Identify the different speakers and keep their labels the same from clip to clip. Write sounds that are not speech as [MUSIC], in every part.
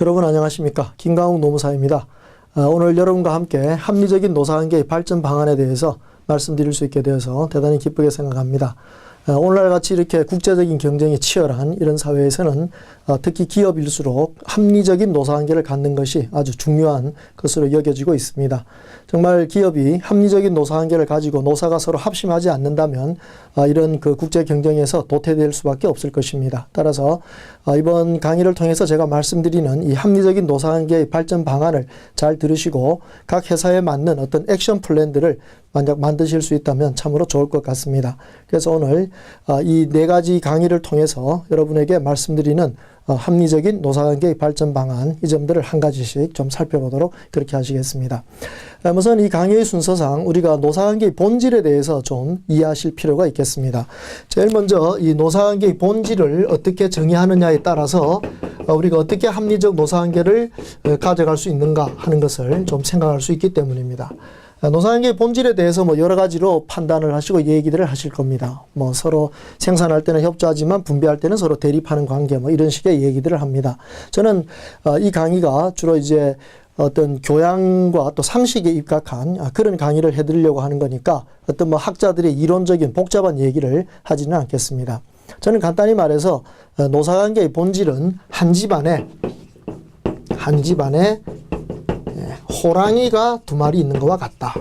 Speaker 1: 여러분 안녕하십니까 김강욱 노무사입니다. 아, 오늘 여러분과 함께 합리적인 노사관계의 발전 방안에 대해서 말씀드릴 수 있게 되어서 대단히 기쁘게 생각합니다. 아, 오늘날 같이 이렇게 국제적인 경쟁이 치열한 이런 사회에서는 어, 특히 기업일수록 합리적인 노사관계를 갖는 것이 아주 중요한 것으로 여겨지고 있습니다. 정말 기업이 합리적인 노사관계를 가지고 노사가 서로 합심하지 않는다면 아, 이런 그 국제 경쟁에서 도태될 수밖에 없을 것입니다. 따라서 아, 이번 강의를 통해서 제가 말씀드리는 이 합리적인 노사관계의 발전 방안을 잘 들으시고 각 회사에 맞는 어떤 액션 플랜들을 만약 만드실 수 있다면 참으로 좋을 것 같습니다. 그래서 오늘 아, 이네 가지 강의를 통해서 여러분에게 말씀드리는 어, 합리적인 노사관계의 발전 방안 이 점들을 한 가지씩 좀 살펴보도록 그렇게 하시겠습니다. 아, 우선 이 강의의 순서상 우리가 노사관계의 본질에 대해서 좀 이해하실 필요가 있겠습니다. 제일 먼저 이 노사관계의 본질을 어떻게 정의하느냐에 따라서 어, 우리가 어떻게 합리적 노사관계를 어, 가져갈 수 있는가 하는 것을 좀 생각할 수 있기 때문입니다. 아, 노사관계의 본질에 대해서 뭐 여러 가지로 판단을 하시고 얘기들을 하실 겁니다. 뭐 서로 생산할 때는 협조하지만 분배할 때는 서로 대립하는 관계 뭐 이런 식의 얘기들을 합니다. 저는 어, 이 강의가 주로 이제 어떤 교양과 또 상식에 입각한 아, 그런 강의를 해드리려고 하는 거니까 어떤 뭐 학자들의 이론적인 복잡한 얘기를 하지는 않겠습니다. 저는 간단히 말해서 어, 노사관계의 본질은 한 집안에 한 집안에 예, 호랑이가 두 마리 있는 것과 같다.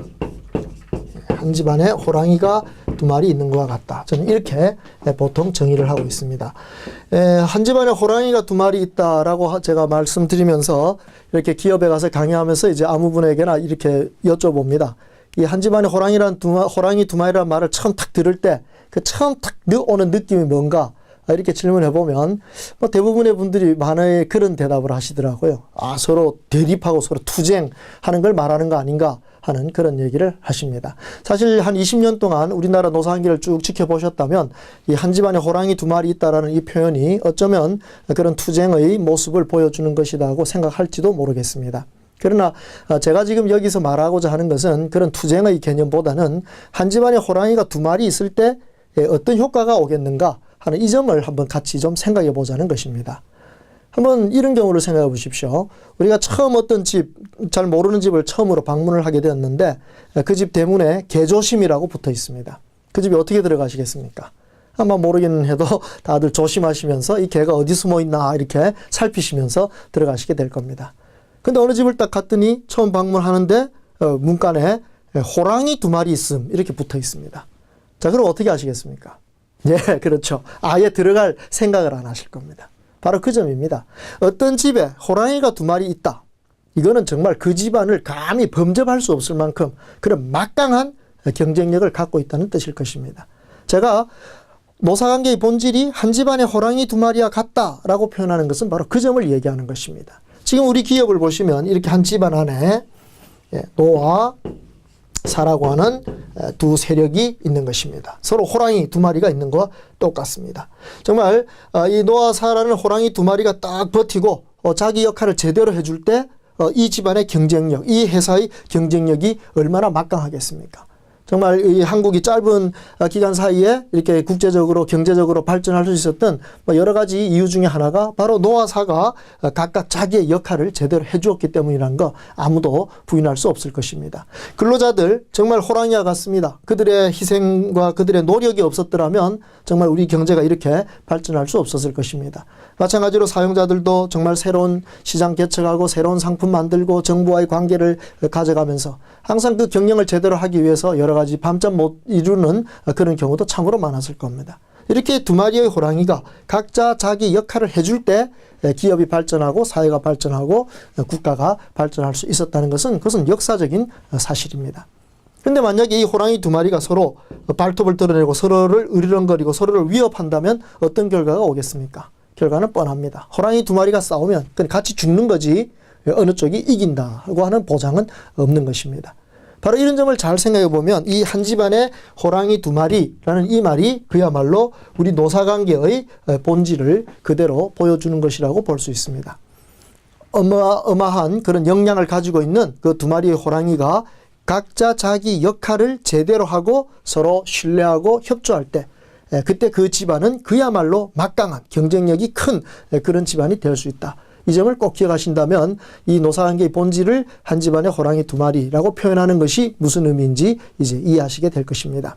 Speaker 1: 예, 한 집안에 호랑이가 두 마리 있는 것과 같다. 저는 이렇게 예, 보통 정의를 하고 있습니다. 에, 한 집안에 호랑이가 두 마리 있다라고 하- 제가 말씀드리면서 이렇게 기업에 가서 강의하면서 이제 아무 분에게나 이렇게 여쭤봅니다. 이 한 집안에 호랑이란 두 마, 호랑이 두 마리라는 말을 처음 탁 들을 때 그 처음 탁 느- 오는 느낌이 뭔가 아, 이렇게 질문해 보면 뭐 대부분의 분들이 많은 그런 대답을 하시더라고요. 아 서로 대립하고 서로 투쟁하는 걸 말하는 거 아닌가 하는 그런 얘기를 하십니다. 사실 한 20년 동안 우리나라 노사관계를 쭉 지켜보셨다면 이 한 집안에 호랑이 두 마리 있다라는 이 표현이 어쩌면 그런 투쟁의 모습을 보여주는 것이다고 생각할지도 모르겠습니다. 그러나 어, 제가 지금 여기서 말하고자 하는 것은 그런 투쟁의 개념보다는 한 집안에 호랑이가 두 마리 있을 때 예, 어떤 효과가 오겠는가 하는 이 점을 한번 같이 좀 생각해 보자는 것입니다. 한번 이런 경우를 생각해 보십시오. 우리가 처음 어떤 집, 잘 모르는 집을 처음으로 방문을 하게 되었는데 그 집 대문에 개조심이라고 붙어 있습니다. 그 집에 어떻게 들어가시겠습니까? 아마 모르기는 해도 [LAUGHS] 다들 조심하시면서 이 개가 어디 숨어 있나 이렇게 살피시면서 들어가시게 될 겁니다. 근데 어느 집을 딱 갔더니 처음 방문하는데 어, 문간에 호랑이 두 마리 있음 이렇게 붙어 있습니다. 자, 그럼 어떻게 하시겠습니까? 예, [LAUGHS] 그렇죠. 아예 들어갈 생각을 안 하실 겁니다. 바로 그 점입니다. 어떤 집에 호랑이가 두 마리 있다. 이거는 정말 그 집안을 감히 범접할 수 없을 만큼 그런 막강한 경쟁력을 갖고 있다는 뜻일 것입니다. 제가 노사관계의 본질이 한 집안에 호랑이 두 마리와 같다라고 표현하는 것은 바로 그 점을 얘기하는 것입니다. 지금 우리 기업을 보시면 이렇게 한 집안 안에 예, 노와 사라고 하는 에, 두 세력이 있는 것입니다. 서로 호랑이 두 마리가 있는 것과 똑같습니다. 정말 어, 이 노아 사라는 호랑이 두 마리가 딱 버티고 어, 자기 역할을 제대로 해줄 때 이 집안의 경쟁력, 이 회사의 경쟁력이 얼마나 막강하겠습니까? 정말 이 한국이 짧은 어, 기간 사이에 이렇게 국제적으로 경제적으로 발전할 수 있었던 뭐 여러 가지 이유 중에 하나가 바로 노아사가 어, 각각 자기의 역할을 제대로 해주었기 때문이라는 거 아무도 부인할 수 없을 것입니다. 근로자들 정말 호랑이와 같습니다. 그들의 희생과 그들의 노력이 없었더라면 정말 우리 경제가 이렇게 발전할 수 없었을 것입니다. 마찬가지로 사용자들도 정말 새로운 시장 개척하고 새로운 상품 만들고 정부와의 관계를 가져가면서 항상 그 경영을 제대로 하기 위해서 여러 가지 밤잠 못 이루는 그런 경우도 참으로 많았을 겁니다. 이렇게 두 마리의 호랑이가 각자 자기 역할을 해줄 때 기업이 발전하고 사회가 발전하고 국가가 발전할 수 있었다는 것은 그것은 역사적인 사실입니다. 근데 만약에 이 호랑이 두 마리가 서로 발톱을 드러내고 서로를 으르렁거리고 서로를 위협한다면 어떤 결과가 오겠습니까? 결과는 뻔합니다. 호랑이 두 마리가 싸우면 그냥 같이 죽는 거지 어느 쪽이 이긴다고 하는 보장은 없는 것입니다. 바로 이런 점을 잘 생각해 보면 이 한 집안에 호랑이 두 마리라는 이 말이 그야말로 우리 노사관계의 본질을 그대로 보여주는 것이라고 볼 수 있습니다. 어마어마한 그런 역량을 가지고 있는 그 두 마리의 호랑이가 각자 자기 역할을 제대로 하고 서로 신뢰하고 협조할 때 에, 그때 그 집안은 그야말로 막강한 경쟁력이 큰 에, 그런 집안이 될 수 있다. 이 점을 꼭 기억하신다면 이 노사관계의 본질을 한 집안의 호랑이 두 마리라고 표현하는 것이 무슨 의미인지 이제 이해하시게 될 것입니다.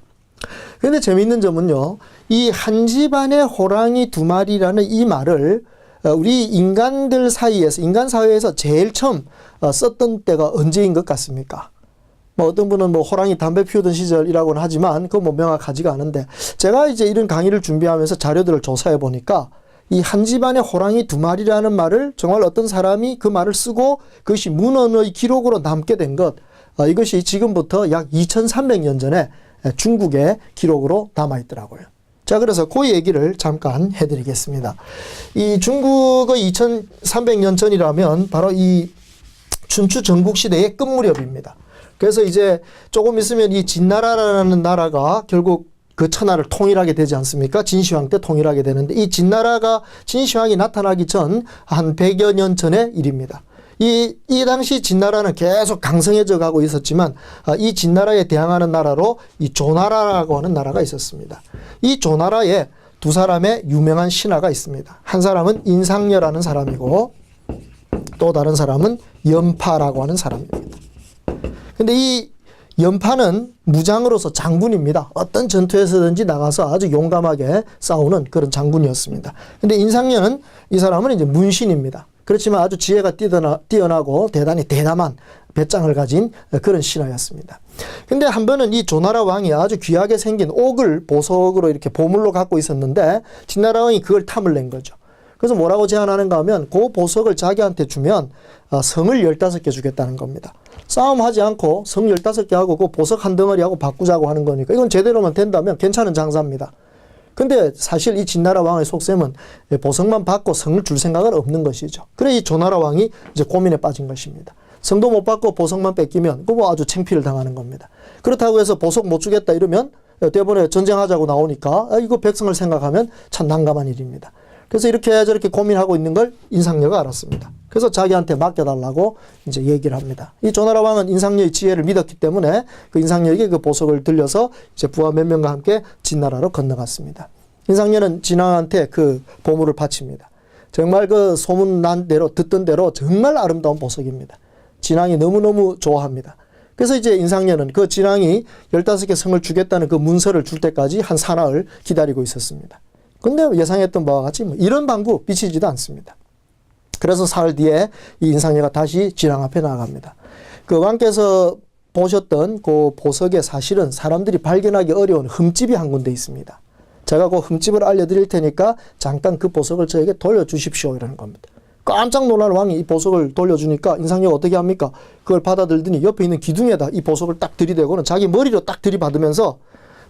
Speaker 1: 그런데 재미있는 점은요, 이 한 집안의 호랑이 두 마리라는 이 말을 어, 우리 인간들 사이에서, 인간 사회에서 제일 처음 어, 썼던 때가 언제인 것 같습니까? 뭐 어떤 분은 뭐 호랑이 담배 피우던 시절이라고는 하지만 그건 뭐 명확하지가 않은데 제가 이제 이런 강의를 준비하면서 자료들을 조사해 보니까 이 한 집안의 호랑이 두 마리라는 말을 정말 어떤 사람이 그 말을 쓰고 그것이 문헌의 기록으로 남게 된 것, 어, 이것이 지금부터 약 2300년 전에 중국의 기록으로 남아 있더라고요. 자, 그래서 그 얘기를 잠깐 해드리겠습니다. 이 중국의 2300년 전이라면 바로 이 춘추 전국 시대의 끝 무렵입니다. 그래서 이제 조금 있으면 이 진나라라는 나라가 결국 그 천하를 통일하게 되지 않습니까? 진시황 때 통일하게 되는데 이 진나라가 진시황이 나타나기 전 한 100여 년 전의 일입니다. 이, 이 당시 진나라는 계속 강성해져 가고 있었지만 아, 이 진나라에 대항하는 나라로 이 조나라라고 하는 나라가 있었습니다. 이 조나라에 두 사람의 유명한 신하가 있습니다. 한 사람은 인상녀라는 사람이고 또 다른 사람은 연파라고 하는 사람입니다. 근데 이 연파는 무장으로서 장군입니다. 어떤 전투에서든지 나가서 아주 용감하게 싸우는 그런 장군이었습니다. 근데 인상녀는 이 사람은 이제 문신입니다. 그렇지만 아주 지혜가 뛰어나, 뛰어나 고 대단히 대담한 배짱을 가진 그런 신하였습니다. 근데 한 번은 이 조나라 왕이 아주 귀하게 생긴 옥을 보석으로 이렇게 보물로 갖고 있었는데 진나라 왕이 그걸 탐을 낸 거죠. 그래서 뭐라고 제안하는가 하면 그 보석을 자기한테 주면 어, 성을 15개 주겠다는 겁니다. 싸움하지 않고 성 15개 하고 그 보석 한 덩어리하고 바꾸자고 하는 거니까 이건 제대로만 된다면 괜찮은 장사입니다. 근데 사실 이 진나라 왕의 속셈은 보석만 받고 성을 줄 생각은 없는 것이죠. 그래 이 조나라 왕이 이제 고민에 빠진 것입니다. 성도 못 받고 보석만 뺏기면 그거 아주 챙피를 당하는 겁니다. 그렇다고 해서 보석 못 주겠다 이러면 때문에 전쟁하자고 나오니까 아, 이거 백성을 생각하면 참 난감한 일입니다. 그래서 이렇게 저렇게 고민하고 있는 걸 인상녀가 알았습니다. 그래서 자기한테 맡겨달라고 이제 얘기를 합니다. 이 조나라 왕은 인상녀의 지혜를 믿었기 때문에 그 인상녀에게 그 보석을 들려서 이제 부하 몇 명과 함께 진나라로 건너갔습니다. 인상녀는 진왕한테 그 보물을 바칩니다. 정말 그 소문 난 대로 듣던 대로 정말 아름다운 보석입니다. 진왕이 너무너무 좋아합니다. 그래서 이제 인상녀는 그 진왕이 15개 성을 주겠다는 그 문서를 줄 때까지 한 사나흘 기다리고 있었습니다. 근데 예상했던 바와 같이 뭐 이런 방구 비치지도 않습니다. 그래서 사흘 뒤에 이 인상녀가 다시 진왕 앞에 나갑니다. 그 왕께서 보셨던 그 보석에 사실은 사람들이 발견하기 어려운 흠집이 한 군데 있습니다. 제가 그 흠집을 알려드릴 테니까 잠깐 그 보석을 저에게 돌려주십시오. 이라는 겁니다. 깜짝 놀란 왕이 이 보석을 돌려주니까 인상녀가 어떻게 합니까? 그걸 받아들더니 옆에 있는 기둥에다 이 보석을 딱 들이대고는 자기 머리로 딱 들이받으면서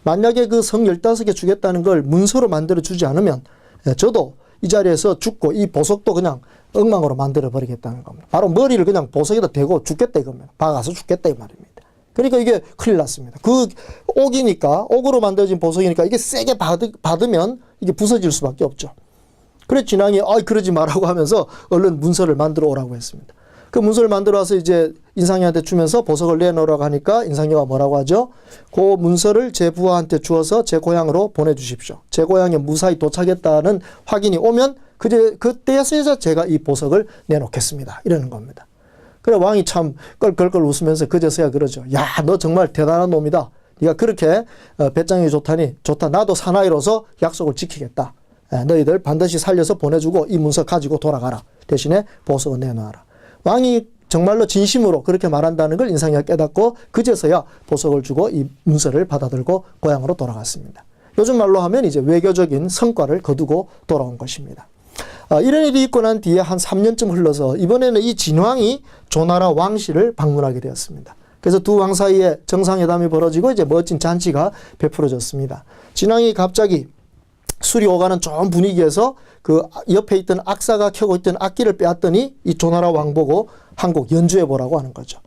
Speaker 1: 만약에 그 성 15개 주겠다는 걸 문서로 만들어 주지 않으면 예, 저도 이 자리에서 죽고 이 보석도 그냥 엉망으로 만들어 버리겠다는 겁니다. 바로 머리를 그냥 보석에다 대고 죽겠다 이겁니다. 박아서 죽겠다 이 말입니다. 그러니까 이게 큰일 났습니다. 그 옥이니까 옥으로 만들어진 보석이니까 이게 세게 받, 받으면 이게 부서질 수밖에 없죠. 그래 진왕이 아 그러지 말라고 하면서 얼른 문서를 만들어 오라고 했습니다. 그 문서를 만들어 와서 이제 인상이한테 주면서 보석을 내놓으라고 하니까 인상이가 뭐라고 하죠? 그 문서를 제 부하한테 주어서 제 고향으로 보내주십시오. 제 고향에 무사히 도착했다는 확인이 오면 그때서야 제가 이 보석을 내놓겠습니다. 이러는 겁니다. 그래 왕이 참 껄껄껄 웃으면서 그제서야 그러죠. 야, 너 정말 대단한 놈이다. 네가 그렇게 어, 배짱이 좋다니 좋다. 나도 사나이로서 약속을 지키겠다. 에, 너희들 반드시 살려서 보내주고 이 문서 가지고 돌아가라. 대신에 보석을 내놔라. 왕이 정말로 진심으로 그렇게 말한다는 걸 인상이가 깨닫고 그제서야 보석을 주고 이 문서를 받아들고 고향으로 돌아갔습니다. 요즘 말로 하면 이제 외교적인 성과를 거두고 돌아온 것입니다. 아, 이런 일이 있고 난 뒤에 한 3년쯤 흘러서 이번에는 이 진왕이 조나라 왕실을 방문하게 되었습니다. 그래서 두 왕 사이에 정상회담이 벌어지고 이제 멋진 잔치가 베풀어졌습니다. 진왕이 갑자기 술이 오가는 좋은 분위기에서 그 옆에 있던 악사가 켜고 있던 악기를 빼앗더니 이 조나라 왕 보고 한 곡 연주해 보라고 하는 거죠.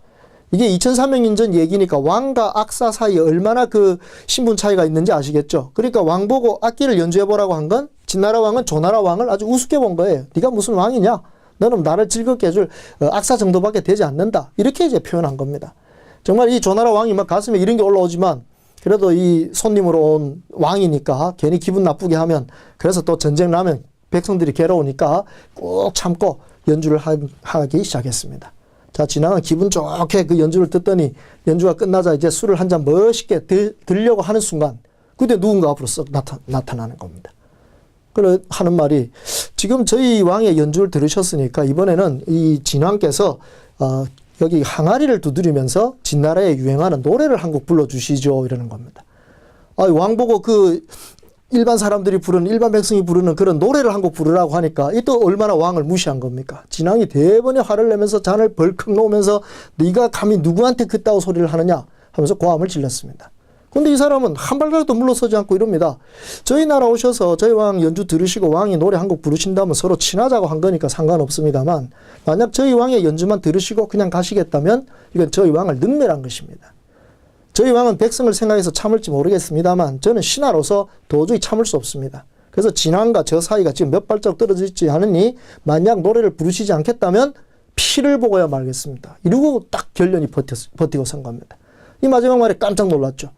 Speaker 1: 이게 2300년 전 얘기니까 왕과 악사 사이에 얼마나 그 신분 차이가 있는지 아시겠죠? 그러니까 왕 보고 악기를 연주해 보라고 한 건 진나라 왕은 조나라 왕을 아주 우습게 본 거예요. 네가 무슨 왕이냐? 너는 나를 즐겁게 해줄 어, 악사 정도밖에 되지 않는다. 이렇게 이제 표현한 겁니다. 정말 이 조나라 왕이 막 가슴에 이런 게 올라오지만 그래도 이 손님으로 온 왕이니까 괜히 기분 나쁘게 하면 그래서 또 전쟁 나면 백성들이 괴로우니까 꾹 참고 연주를 하, 하기 시작했습니다. 자, 진앙은 기분 좋게 그 연주를 듣더니 연주가 끝나자 이제 술을 한 잔 멋있게 들, 들려고 하는 순간 그때 누군가 앞으로 썩 나타, 나타나는 겁니다. 그래 하는 말이 지금 저희 왕의 연주를 들으셨으니까 이번에는 이 진왕께서 어, 여기 항아리를 두드리면서 진나라에 유행하는 노래를 한 곡 불러주시죠 이러는 겁니다. 아, 왕 보고 그 일반 사람들이 부르는 일반 백성이 부르는 그런 노래를 한 곡 부르라고 하니까 이 또 얼마나 왕을 무시한 겁니까? 진왕이 대번에 화를 내면서 잔을 벌컥 놓으면서 네가 감히 누구한테 그따위 소리를 하느냐 하면서 고함을 질렀습니다. 근데 이 사람은 한 발자국도 물러서지 않고 이럽니다. 저희 나라 오셔서 저희 왕 연주 들으시고 왕이 노래 한 곡 부르신다면 서로 친하자고 한 거니까 상관없습니다만 만약 저희 왕의 연주만 들으시고 그냥 가시겠다면 이건 저희 왕을 능멸한 것입니다. 저희 왕은 백성을 생각해서 참을지 모르겠습니다만 저는 신하로서 도저히 참을 수 없습니다. 그래서 진왕과 저 사이가 지금 몇 발자국 떨어져 있지 않으니 만약 노래를 부르시지 않겠다면 피를 보고야 말겠습니다. 이러고 딱 결련이 버텨, 버티고 선 겁니다. 이 마지막 말에 깜짝 놀랐죠.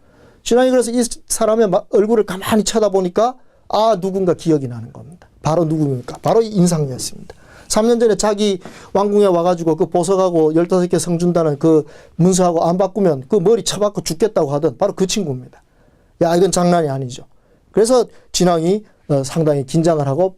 Speaker 1: 진왕이 그래서 이 사람의 마- 얼굴을 가만히 쳐다보니까 아 누군가 기억이 나는 겁니다. 바로 누구입니까? 바로 이 인상이었습니다. 3년 전에 자기 왕궁에 와가지고 그 보석하고 15개 성 준다는 그 문서하고 안 바꾸면 그 머리 쳐박고 죽겠다고 하던 바로 그 친구입니다. 야, 이건 장난이 아니죠. 그래서 진왕이 어, 상당히 긴장을 하고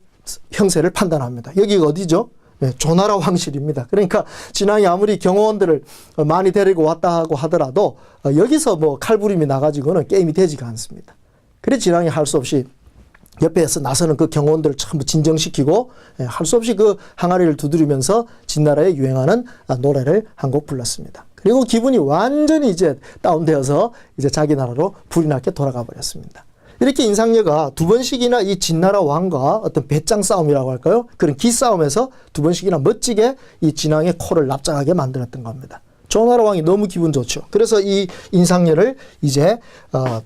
Speaker 1: 형세를 판단합니다. 여기가 어디죠? 네, 조나라 왕실입니다. 그러니까 진왕이 아무리 경호원들을 어, 많이 데리고 왔다 하고 하더라도 어, 여기서 뭐 칼부림이 나가지고는 게임이 되지가 않습니다. 그래 진왕이 할 수 없이 옆에서 나서는 그 경호원들을 전부 진정시키고 예, 할수 없이 그 항아리를 두드리면서 진나라에 유행하는 아, 노래를 한 곡 불렀습니다. 그리고 기분이 완전히 이제 다운되어서 이제 자기 나라로 불이 나게 돌아가 버렸습니다. 이렇게 인상녀가 두 번씩이나 이 진나라 왕과 어떤 배짱 싸움이라고 할까요? 그런 기싸움에서 두 번씩이나 멋지게 이 진왕의 코를 납작하게 만들었던 겁니다. 조나라 왕이 너무 기분 좋죠. 그래서 이 인상녀를 이제 어,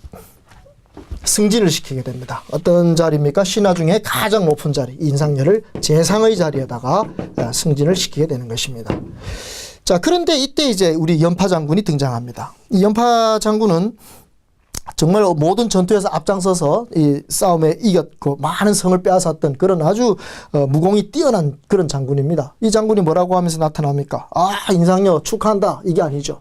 Speaker 1: 승진을 시키게 됩니다. 어떤 자리입니까? 신하 중에 가장 높은 자리, 인상녀를 재상의 자리에다가 어, 승진을 시키게 되는 것입니다. 자, 그런데 이때 이제 우리 연파 장군이 등장합니다. 이 연파 장군은 정말 모든 전투에서 앞장서서 이 싸움에 이겼고 많은 성을 빼앗았던 그런 아주 어, 무공이 뛰어난 그런 장군입니다. 이 장군이 뭐라고 하면서 나타납니까? 아, 인상녀 축하한다. 이게 아니죠.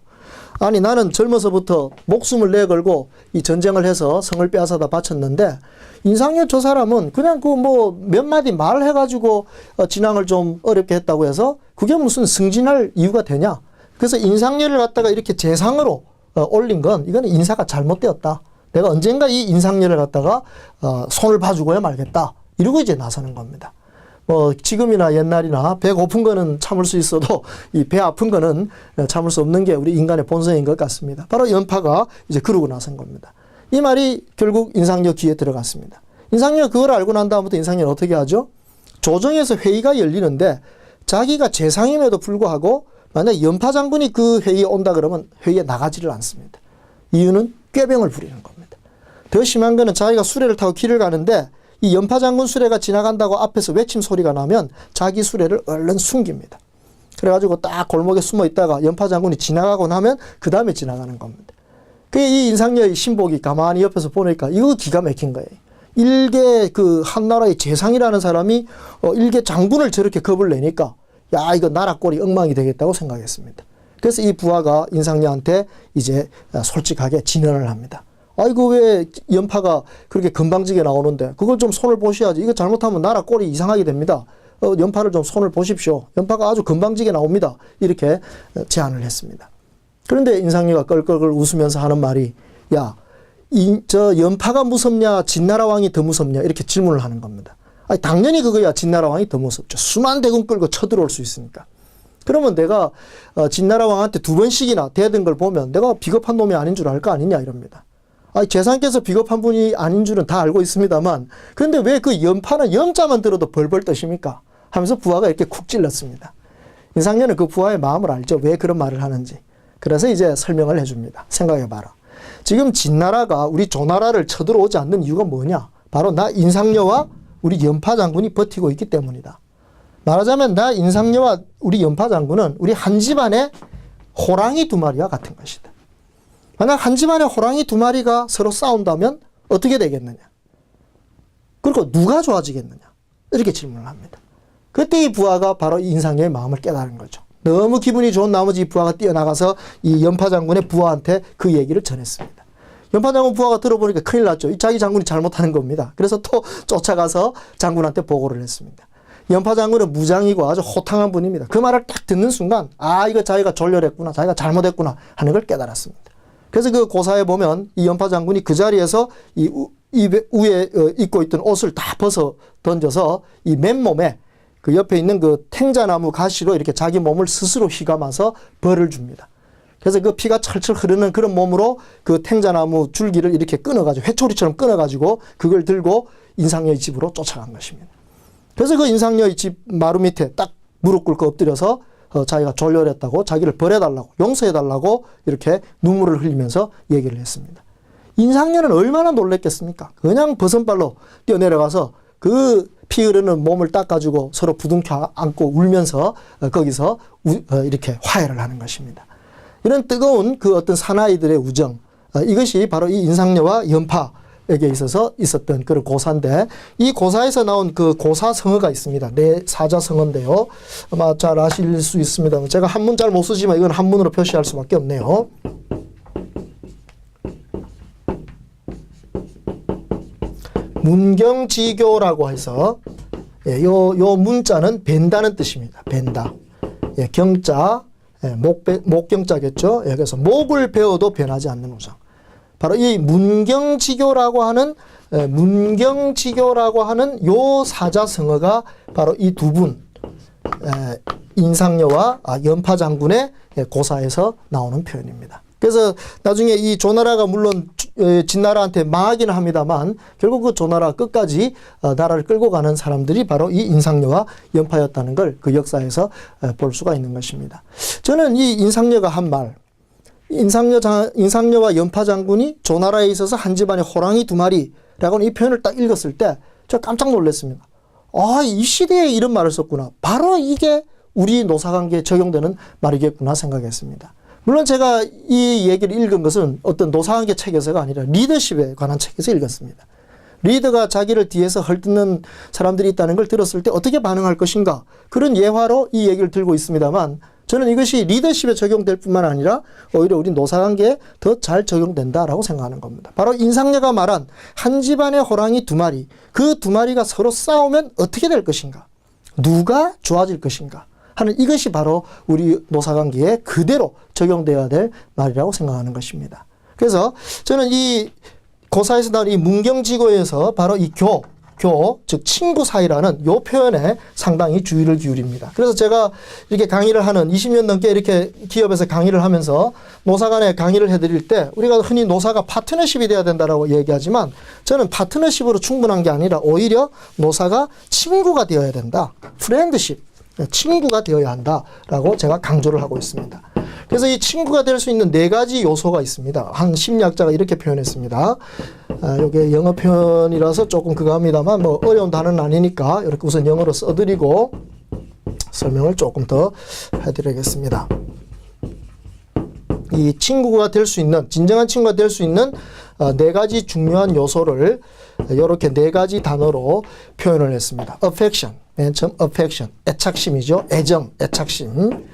Speaker 1: 아니 나는 젊어서부터 목숨을 내걸고 이 전쟁을 해서 성을 빼앗아다 바쳤는데 인상현 저 사람은 그냥 그 뭐 몇 마디 말 해가지고 어, 진앙을 좀 어렵게 했다고 해서 그게 무슨 승진할 이유가 되냐? 그래서 인상녀를 갖다가 이렇게 재상으로 어, 올린 건 이거는 인사가 잘못되었다. 내가 언젠가 이 인상녀를 갖다가 어, 손을 봐주고야 말겠다. 이러고 이제 나서는 겁니다. 뭐 지금이나 옛날이나 배 고픈 거는 참을 수 있어도 이 배 아픈 거는 참을 수 없는 게 우리 인간의 본성인 것 같습니다. 바로 연파가 이제 그러고 나선 겁니다. 이 말이 결국 인상녀 귀에 들어갔습니다. 인상녀 그걸 알고 난 다음부터 인상녀는 어떻게 하죠? 조정에서 회의가 열리는데 자기가 재상임에도 불구하고 만약 연파 장군이 그 회의에 온다 그러면 회의에 나가지를 않습니다. 이유는 꾀병을 부리는 겁니다. 더 심한 거는 자기가 수레를 타고 길을 가는데 이 연파 장군 수레가 지나간다고 앞에서 외침 소리가 나면 자기 수레를 얼른 숨깁니다. 그래가지고 딱 골목에 숨어 있다가 연파 장군이 지나가고 나면 그 다음에 지나가는 겁니다. 그이 인상녀의 신복이 가만히 옆에서 보니까 이거 기가 막힌 거예요. 일개 그 한나라의 재상이라는 사람이 어 일개 장군을 저렇게 겁을 내니까 야 이거 나라 꼴이 엉망이 되겠다고 생각했습니다. 그래서 이 부하가 인상녀한테 이제 솔직하게 진언을 합니다. 아이고 왜 연파가 그렇게 건방지게 나오는데 그걸 좀 손을 보셔야지 이거 잘못하면 나라 꼴이 이상하게 됩니다. 어, 연파를 좀 손을 보십시오. 연파가 아주 건방지게 나옵니다. 이렇게 어, 제안을 했습니다. 그런데 인상녀가 껄껄껄 웃으면서 하는 말이 야, 이, 저 연파가 무섭냐 진나라 왕이 더 무섭냐 이렇게 질문을 하는 겁니다. 아니, 당연히 그거야 진나라 왕이 더 무섭죠. 수만 대군 끌고 쳐들어올 수 있으니까. 그러면 내가 어, 진나라 왕한테 두 번씩이나 대든 걸 보면 내가 비겁한 놈이 아닌 줄 알 거 아니냐 이럽니다. 아니, 재상께서 비겁한 분이 아닌 줄은 다 알고 있습니다만 그런데 왜 그 연파는 영자만 들어도 벌벌 떠십니까? 하면서 부하가 이렇게 쿡 찔렀습니다. 인상녀는 그 부하의 마음을 알죠. 왜 그런 말을 하는지. 그래서 이제 설명을 해줍니다. 생각해봐라. 지금 진나라가 우리 조나라를 쳐들어오지 않는 이유가 뭐냐? 바로 나 인상녀와 우리 연파 장군이 버티고 있기 때문이다. 말하자면 나 인상녀와 우리 연파 장군은 우리 한 집안의 호랑이 두 마리와 같은 것이다. 만약 한 집안의 호랑이 두 마리가 서로 싸운다면 어떻게 되겠느냐? 그리고 누가 좋아지겠느냐? 이렇게 질문을 합니다. 그때 이 부하가 바로 이 인상녀의 마음을 깨달은 거죠. 너무 기분이 좋은 나머지 이 부하가 뛰어나가서 이 연파 장군의 부하한테 그 얘기를 전했습니다. 연파 장군 부하가 들어보니까 큰일 났죠. 이 자기 장군이 잘못하는 겁니다. 그래서 또 쫓아가서 장군한테 보고를 했습니다. 연파 장군은 무장이고 아주 호탕한 분입니다. 그 말을 딱 듣는 순간 아 이거 자기가 졸렬했구나 자기가 잘못했구나 하는 걸 깨달았습니다. 그래서 그 고사에 보면 이 연파 장군이 그 자리에서 이 우, 입에, 위에 어, 입고 있던 옷을 다 벗어 던져서 이 맨몸에 그 옆에 있는 그 탱자나무 가시로 이렇게 자기 몸을 스스로 휘감아서 벌을 줍니다. 그래서 그 피가 철철 흐르는 그런 몸으로 그 탱자나무 줄기를 이렇게 끊어가지고 회초리처럼 끊어가지고 그걸 들고 인상녀의 집으로 쫓아간 것입니다. 그래서 그 인상녀의 집 마루 밑에 딱 무릎 꿇고 엎드려서 어, 자기가 졸렬했다고 자기를 벌해달라고 용서해달라고 이렇게 눈물을 흘리면서 얘기를 했습니다. 인상녀는 얼마나 놀랬겠습니까? 그냥 버선발로 뛰어내려가서 그 피 흐르는 몸을 닦아주고 서로 부둥켜 안고 울면서 어, 거기서 우- 어, 이렇게 화해를 하는 것입니다. 이런 뜨거운 그 어떤 사나이들의 우정 어, 이것이 바로 이 인상녀와 연파에게 있어서 있었던 그런 고사인데 이 고사에서 나온 그 고사 성어가 있습니다. 네 사자 성어인데요. 아마 잘 아실 수 있습니다. 제가 한문 잘 못 쓰지만 이건 한문으로 표시할 수밖에 없네요. 문경지교라고 해서 예, 요, 요 문자는 벤다는 뜻입니다. 벤다. 예, 경자, 예, 목, 목경자겠죠. 예, 그래서 목을 배워도 변하지 않는 우상. 바로 이 문경지교라고 하는 예, 문경지교라고 하는 요 사자성어가 바로 이 두 분, 예, 인상녀와 아, 연파 장군의 예, 고사에서 나오는 표현입니다. 그래서 나중에 이 조나라가 물론 진나라한테 망하기는 합니다만 결국 그 조나라 끝까지 어, 나라를 끌고 가는 사람들이 바로 이 인상녀와 연파였다는 걸 그 역사에서 에, 볼 수가 있는 것입니다. 저는 이 인상녀가 한 말, 인상녀 장, 인상녀와 연파 장군이 조나라에 있어서 한 집안에 호랑이 두 마리라고는 이 표현을 딱 읽었을 때 저 깜짝 놀랐습니다. 아, 이 시대에 이런 말을 썼구나. 바로 이게 우리 노사관계에 적용되는 말이겠구나 생각했습니다. 물론 제가 이 얘기를 읽은 것은 어떤 노사관계 책에서가 아니라 리더십에 관한 책에서 읽었습니다. 리더가 자기를 뒤에서 헐뜯는 사람들이 있다는 걸 들었을 때 어떻게 반응할 것인가 그런 예화로 이 얘기를 들고 있습니다만 저는 이것이 리더십에 적용될 뿐만 아니라 오히려 우리 노사관계에 더 잘 적용된다라고 생각하는 겁니다. 바로 인상녀가 말한 한 집안의 호랑이 두 마리 그 두 마리가 서로 싸우면 어떻게 될 것인가 누가 좋아질 것인가 하는 이것이 바로 우리 노사관계에 그대로 적용되어야 될 말이라고 생각하는 것입니다. 그래서 저는 이 고사에서 나온 이 문경지고에서 바로 이 교, 교, 즉 친구 사이라는 요 표현에 상당히 주의를 기울입니다. 그래서 제가 이렇게 강의를 하는 20년 넘게 이렇게 기업에서 강의를 하면서 노사 간에 강의를 해드릴 때 우리가 흔히 노사가 파트너십이 돼야 된다라고 얘기하지만 저는 파트너십으로 충분한 게 아니라 오히려 노사가 친구가 되어야 된다. 프렌드십. 친구가 되어야 한다라고 제가 강조를 하고 있습니다. 그래서 이 친구가 될 수 있는 네 가지 요소가 있습니다. 한 심리학자가 이렇게 표현했습니다. 아, 이게 영어 표현이라서 조금 그거 합니다만 뭐 어려운 단어는 아니니까 이렇게 우선 영어로 써드리고 설명을 조금 더 해드리겠습니다. 이 친구가 될 수 있는 진정한 친구가 될 수 있는 어, 네 가지 중요한 요소를 이렇게 네 가지 단어로 표현을 했습니다. affection, 맨 처음 affection, 애착심이죠. 애정, 애착심.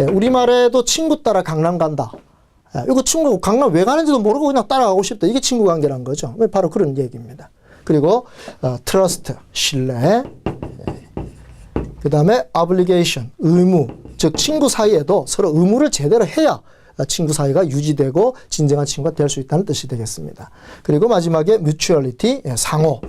Speaker 1: 예, 우리말에도 친구 따라 강남 간다. 예, 이거 친구 강남 왜 가는지도 모르고 그냥 따라가고 싶다. 이게 친구 관계란 거죠. 바로 그런 얘기입니다. 그리고 어, trust, 신뢰. 그 다음에 obligation, 의무. 즉, 친구 사이에도 서로 의무를 제대로 해야 친구 사이가 유지되고 진정한 친구가 될 수 있다는 뜻이 되겠습니다. 그리고 마지막에 mutuality, 예, 상호,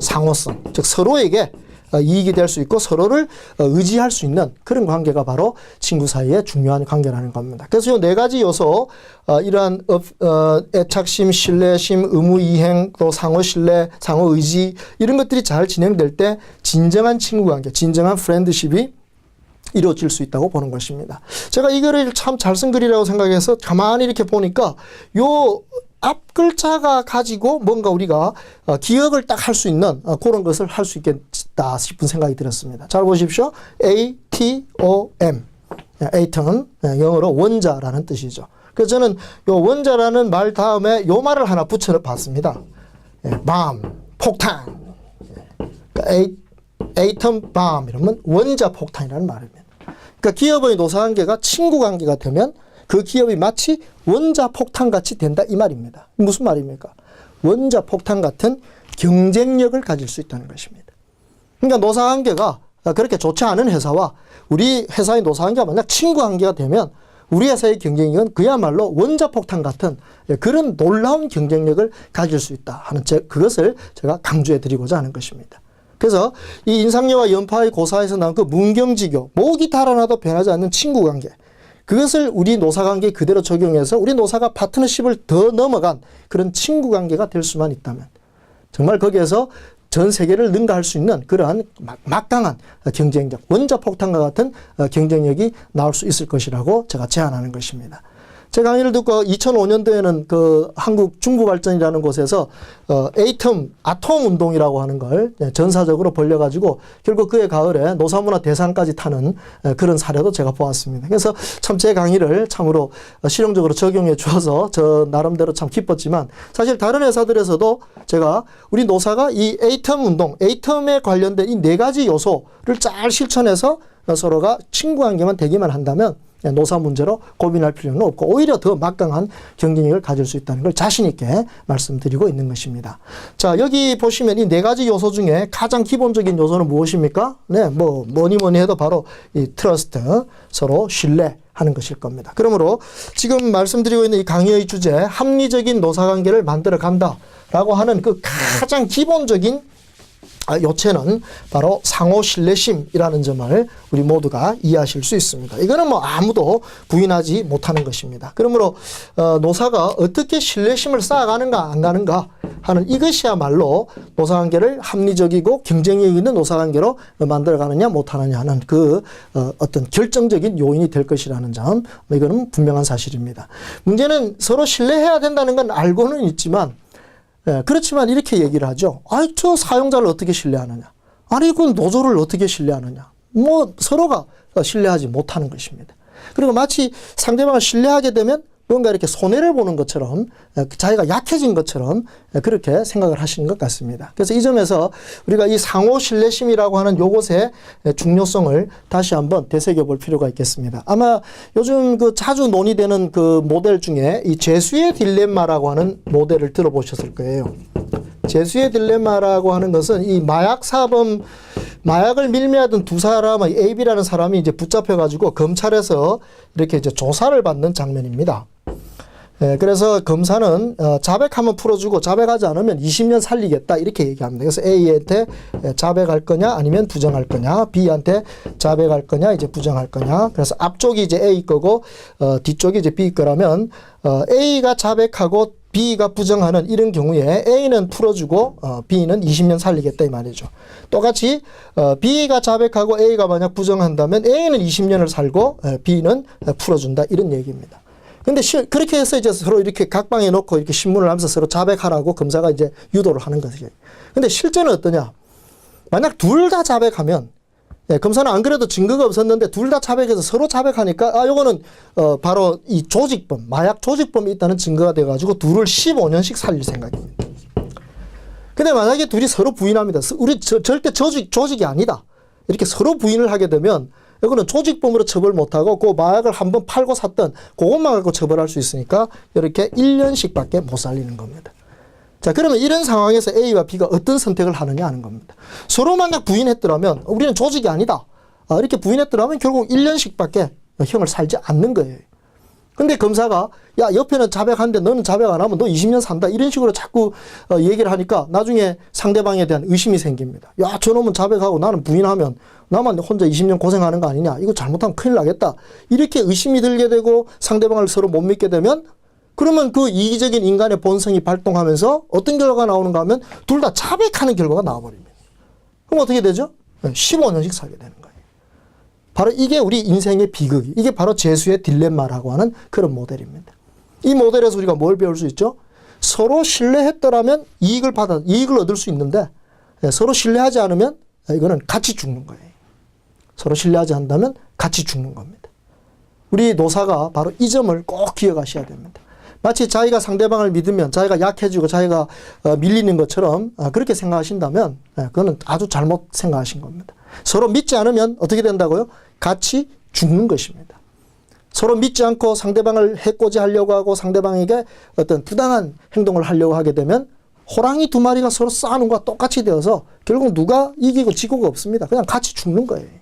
Speaker 1: 상호성. 즉, 서로에게 어, 이익이 될 수 있고 서로를 어, 의지할 수 있는 그런 관계가 바로 친구 사이의 중요한 관계라는 겁니다. 그래서 이 네 가지 요소, 어, 이러한 어, 어, 애착심, 신뢰심, 의무 이행, 또 상호 신뢰, 상호 의지 이런 것들이 잘 진행될 때 진정한 친구 관계, 진정한 프렌드십이 이루어질 수 있다고 보는 것입니다. 제가 이 글을 참잘 쓴 글이라고 생각해서 가만히 이렇게 보니까 요 앞 글자가 가지고 뭔가 우리가 어, 기억을 딱 할 수 있는 어, 그런 것을 할 수 있겠다 싶은 생각이 들었습니다. 잘 보십시오. A T O M. 에이턴 영어로 원자라는 뜻이죠. 그래서 저는 요 원자라는 말 다음에 요 말을 하나 붙여 봤습니다. 예, 밤, 폭탄. 그러니까 A atom bomb 이러면 원자 폭탄이라는 말입니다. 그러니까 기업의 노사관계가 친구 관계가 되면 그 기업이 마치 원자 폭탄 같이 된다 이 말입니다. 무슨 말입니까? 원자 폭탄 같은 경쟁력을 가질 수 있다는 것입니다. 그러니까 노사관계가 그렇게 좋지 않은 회사와 우리 회사의 노사관계가 만약 친구 관계가 되면 우리 회사의 경쟁력은 그야말로 원자폭탄 같은 그런 놀라운 경쟁력을 가질 수 있다 하는 제, 그것을 제가 강조해 드리고자 하는 것입니다. 그래서 이 인상여와 연파의 고사에서 나온 그 문경지교 목이 달아나도 변하지 않는 친구 관계 그것을 우리 노사 관계에 그대로 적용해서 우리 노사가 파트너십을 더 넘어간 그런 친구 관계가 될 수만 있다면 정말 거기에서 전 세계를 능가할 수 있는 그러한 막- 막강한 경쟁력, 원자폭탄과 같은 어, 경쟁력이 나올 수 있을 것이라고 제가 제안하는 것입니다. 제 강의를 듣고 2005년도에는 그 한국 중부발전이라는 곳에서 어, 에이텀 아톰 운동이라고 하는 걸 예, 전사적으로 벌려가지고 결국 그해 가을에 노사문화 대상까지 타는 에, 그런 사례도 제가 보았습니다. 그래서 참 제 강의를 참으로 어, 실용적으로 적용해 주어서 저 나름대로 참 기뻤지만 사실 다른 회사들에서도 제가 우리 노사가 이 에이텀 운동, 에이텀에 관련된 이 네 가지 요소를 잘 실천해서 어, 서로가 친구 관계만 되기만 한다면 예, 노사 문제로 고민할 필요는 없고 오히려 더 막강한 경쟁력을 가질 수 있다는 걸 자신 있게 말씀드리고 있는 것입니다. 자 여기 보시면 이 네 가지 요소 중에 가장 기본적인 요소는 무엇입니까? 네, 뭐 뭐니 뭐니 해도 바로 이 트러스트 서로 신뢰 하는 것일 겁니다. 그러므로 지금 말씀드리고 있는 이 강의의 주제 합리적인 노사 관계를 만들어 간다라고 하는 그 가장 기본적인 아, 요체는 바로 상호 신뢰심이라는 점을 우리 모두가 이해하실 수 있습니다. 이거는 뭐 아무도 부인하지 못하는 것입니다. 그러므로 어, 노사가 어떻게 신뢰심을 쌓아가는가 안 가는가 하는 이것이야말로 노사관계를 합리적이고 경쟁력 있는 노사관계로 만들어가느냐 못하느냐 하는 그 어, 어떤 결정적인 요인이 될 것이라는 점 이거는 분명한 사실입니다. 문제는 서로 신뢰해야 된다는 건 알고는 있지만 예, 그렇지만 이렇게 얘기를 하죠. 아이, 저 사용자를 어떻게 신뢰하느냐. 아니, 그 노조를 어떻게 신뢰하느냐. 뭐, 서로가 신뢰하지 못하는 것입니다. 그리고 마치 상대방을 신뢰하게 되면 뭔가 이렇게 손해를 보는 것처럼 에, 자기가 약해진 것처럼 에, 그렇게 생각을 하시는 것 같습니다. 그래서 이 점에서 우리가 이 상호 신뢰심이라고 하는 요것의 에, 중요성을 다시 한번 되새겨 볼 필요가 있겠습니다. 아마 요즘 그 자주 논의되는 그 모델 중에 이 죄수의 딜레마라고 하는 모델을 들어보셨을 거예요. 죄수의 딜레마라고 하는 것은 이 마약 사범 마약을 밀매하던 두 사람, AB라는 사람이 이제 붙잡혀 가지고 검찰에서 이렇게 이제 조사를 받는 장면입니다. 예, 그래서 검사는 어, 자백하면 풀어주고 자백하지 않으면 20년 살리겠다 이렇게 얘기합니다. 그래서 A한테 예, 자백할 거냐 아니면 부정할 거냐, B한테 자백할 거냐 이제 부정할 거냐. 그래서 앞쪽이 이제 A 거고 어, 뒤쪽이 이제 B 거라면 어, A가 자백하고 B가 부정하는 이런 경우에 A는 풀어주고 어, B는 20년 살리겠다 이 말이죠. 똑같이 어, B가 자백하고 A가 만약 부정한다면 A는 20년을 살고 에, B는 에, 풀어준다 이런 얘기입니다. 근데 실, 그렇게 해서 이제 서로 이렇게 각방에 놓고 이렇게 신문을 하면서 서로 자백하라고 검사가 이제 유도를 하는 거죠. 근데 실제는 어떠냐? 만약 둘 다 자백하면 예, 검사는 안 그래도 증거가 없었는데 둘 다 자백해서 서로 자백하니까 아 요거는 어 바로 이 조직범 마약 조직범이 있다는 증거가 돼 가지고 둘을 15년씩 살릴 생각입니다. 근데 만약에 둘이 서로 부인합니다. 서- 우리 저- 절대 조직 조직이 아니다. 이렇게 서로 부인을 하게 되면 이거는 조직범으로 처벌 못하고 그 마약을 한번 팔고 샀던 그것만 갖고 처벌할 수 있으니까 이렇게 1년씩밖에 못 살리는 겁니다. 자, 그러면 이런 상황에서 A와 B가 어떤 선택을 하느냐 하는 겁니다. 서로 만약 부인했더라면 우리는 조직이 아니다. 아, 이렇게 부인했더라면 결국 1년씩밖에 형을 살지 않는 거예요. 근데 검사가 야 옆에는 자백하는데 너는 자백 안 하면 너 20년 산다 이런 식으로 자꾸 어, 얘기를 하니까 나중에 상대방에 대한 의심이 생깁니다. 야 저놈은 자백하고 나는 부인하면 나만 혼자 20년 고생하는 거 아니냐 이거 잘못하면 큰일 나겠다 이렇게 의심이 들게 되고 상대방을 서로 못 믿게 되면 그러면 그 이기적인 인간의 본성이 발동하면서 어떤 결과가 나오는가 하면 둘다 자백하는 결과가 나와버립니다. 그럼 어떻게 되죠? 15년씩 살게 되는 거예요. 바로 이게 우리 인생의 비극이 이게 바로 재수의 딜레마라고 하는 그런 모델입니다. 이 모델에서 우리가 뭘 배울 수 있죠? 서로 신뢰했더라면 이익을 받아 이익을 얻을 수 있는데 예, 서로 신뢰하지 않으면 이거는 같이 죽는 거예요. 서로 신뢰하지 않다면 같이 죽는 겁니다. 우리 노사가 바로 이 점을 꼭 기억하셔야 됩니다. 마치 자기가 상대방을 믿으면 자기가 약해지고 자기가 어, 밀리는 것처럼 아, 그렇게 생각하신다면 예, 그거는 아주 잘못 생각하신 겁니다. 서로 믿지 않으면 어떻게 된다고요? 같이 죽는 것입니다. 서로 믿지 않고 상대방을 해코지 하려고 하고 상대방에게 어떤 부당한 행동을 하려고 하게 되면 호랑이 두 마리가 서로 싸우는 것과 똑같이 되어서 결국 누가 이기고 지고가 없습니다. 그냥 같이 죽는 거예요.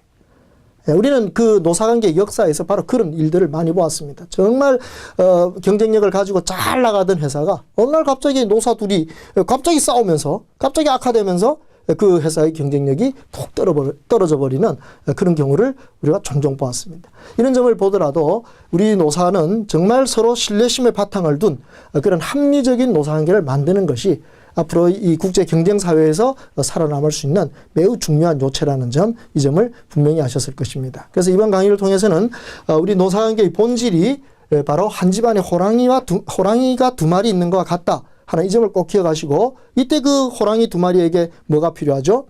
Speaker 1: 예, 우리는 그 노사관계 역사에서 바로 그런 일들을 많이 보았습니다. 정말 어, 경쟁력을 가지고 잘 나가던 회사가 어느 날 갑자기 노사 둘이 갑자기 싸우면서 갑자기 악화되면서 그 회사의 경쟁력이 푹 떨어버- 떨어져 버리는 그런 경우를 우리가 종종 보았습니다. 이런 점을 보더라도 우리 노사는 정말 서로 신뢰심의 바탕을 둔 그런 합리적인 노사관계를 만드는 것이 앞으로 이 국제 경쟁 사회에서 살아남을 수 있는 매우 중요한 요체라는 점, 이 점을 분명히 아셨을 것입니다. 그래서 이번 강의를 통해서는 어, 우리 노사관계의 본질이 에, 바로 한 집안에 호랑이와 두, 호랑이가 두 마리 있는 것과 같다 하는 이 점을 꼭 기억하시고 이때 그 호랑이 두 마리에게 뭐가 필요하죠?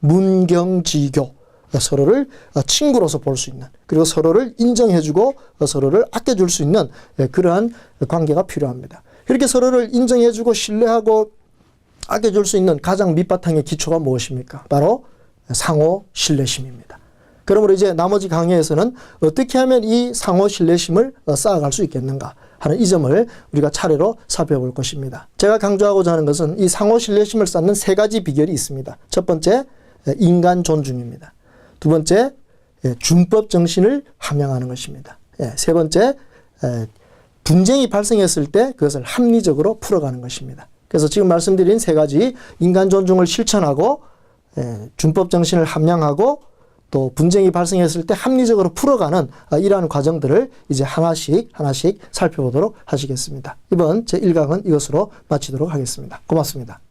Speaker 1: 문경지교. 서로를 어, 친구로서 볼 수 있는 그리고 서로를 인정해주고 어, 서로를 아껴줄 수 있는 예, 그러한 관계가 필요합니다. 그렇게 서로를 인정해주고 신뢰하고 아껴줄 수 있는 가장 밑바탕의 기초가 무엇입니까? 바로 상호 신뢰심입니다. 그러므로 이제 나머지 강의에서는 어떻게 하면 이 상호 신뢰심을 어, 쌓아갈 수 있겠는가 하는 이 점을 우리가 차례로 살펴볼 것입니다. 제가 강조하고자 하는 것은 이 상호 신뢰심을 쌓는 세 가지 비결이 있습니다. 첫 번째, 에, 인간 존중입니다. 두 번째, 예, 준법 정신을 함양하는 것입니다. 예, 세 번째, 에, 분쟁이 발생했을 때 그것을 합리적으로 풀어가는 것입니다. 그래서 지금 말씀드린 세 가지 인간 존중을 실천하고 에, 준법 정신을 함양하고 또 분쟁이 발생했을 때 합리적으로 풀어가는 아, 이러한 과정들을 이제 하나씩 하나씩 살펴보도록 하시겠습니다. 이번 제 1강은 이것으로 마치도록 하겠습니다. 고맙습니다.